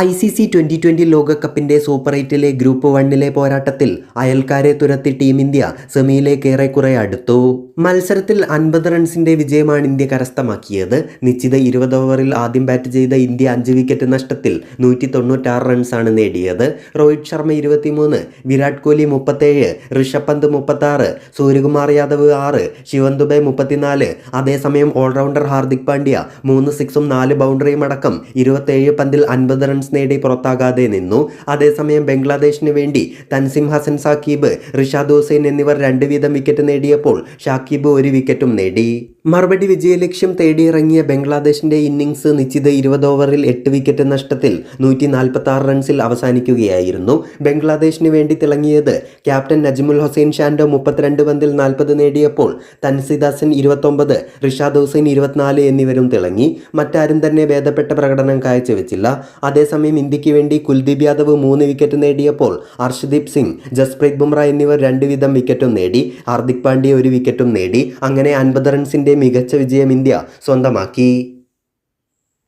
I C C twenty twenty ലോകകപ്പിന്റെ super എയ്റ്റിലെ group വണ്ണിലെ പോരാട്ടത്തിൽ അയൽക്കാരെ തുരത്തി ടീം ഇന്ത്യ സെമിയിലേക്ക് ഏറെക്കുറെ അടുത്തു. മത്സരത്തിൽ അൻപത് റൺസിന്റെ വിജയമാണ് ഇന്ത്യ കരസ്ഥമാക്കിയത്. നിശ്ചിത ഇരുപത് ഓവറിൽ ആദ്യം ബാറ്റ് ചെയ്ത ഇന്ത്യ അഞ്ച് വിക്കറ്റ് നഷ്ടത്തിൽ നൂറ്റി തൊണ്ണൂറ്റാറ് റൺസാണ് നേടിയത്. രോഹിത് ശർമ്മ ഇരുപത്തിമൂന്ന് വിരാട് കോഹ്ലി മുപ്പത്തേഴ് ഋഷഭ് പന്ത് മുപ്പത്താറ് സൂര്യകുമാർ യാദവ് ആറ് ശിവൻ ദുബെ മുപ്പത്തിനാല്. അതേസമയം ഓൾറൗണ്ടർ ഹാർദിക് പാണ്ഡ്യ മൂന്ന് സിക്സും നാല് ബൗണ്ടറിയും അടക്കം ഇരുപത്തേഴ് പന്തിൽ അൻപത് റൺസ് നേടി പുറത്താകാതെ നിന്നു. അതേസമയം ബംഗ്ലാദേശിന് വേണ്ടി തൻസിം ഹസൻ സാക്കിബ് റിഷാദ് ഹുസൈൻ എന്നിവർ രണ്ട് വീതം വിക്കറ്റ് നേടിയപ്പോൾ ഷാക്കിബ് ഒരു വിക്കറ്റും നേടി. മറുപടി വിജയലക്ഷ്യം തേടിയിറങ്ങിയ ബംഗ്ലാദേശിന്റെ ഇന്നിംഗ്സ് നിശ്ചിത ഇരുപത് ഓവറിൽ എട്ട് വിക്കറ്റ് നഷ്ടത്തിൽ നൂറ്റി നാൽപ്പത്തി ആറ് റൺസിൽ അവസാനിക്കുകയായിരുന്നു. ബംഗ്ലാദേശിന് വേണ്ടി തിളങ്ങിയത് ക്യാപ്റ്റൻ നജ്മുൽ ഹുസൈൻ ഷാൻഡോ മുപ്പത്തിരണ്ട് പന്തിൽ നാൽപ്പത് നേടിയപ്പോൾ തൻസിദാസൻ ഇരുപത്തൊമ്പത് റിഷാദ് ഹുസൈൻ ഇരുപത്തിനാല് എന്നിവരും തിളങ്ങി. മറ്റാരും തന്നെ ഭേദപ്പെട്ട പ്രകടനം കാഴ്ചവെച്ചില്ല. അതേസമയം ഇന്ത്യയ്ക്ക് വേണ്ടി കുൽദീപ് യാദവ് മൂന്ന് വിക്കറ്റ് നേടിയപ്പോൾ അർഷദീപ് സിംഗ് ജസ്പ്രീത് ബുംറ എന്നിവർ രണ്ട് വീതം വിക്കറ്റും നേടി. ഹാർദിക് പാണ്ഡ്യ ഒരു വിക്കറ്റും നേടി. അങ്ങനെ അൻപത് റൺസിന്റെ മികച്ച വിജയം ഇന്ത്യ സ്വന്തമാക്കി.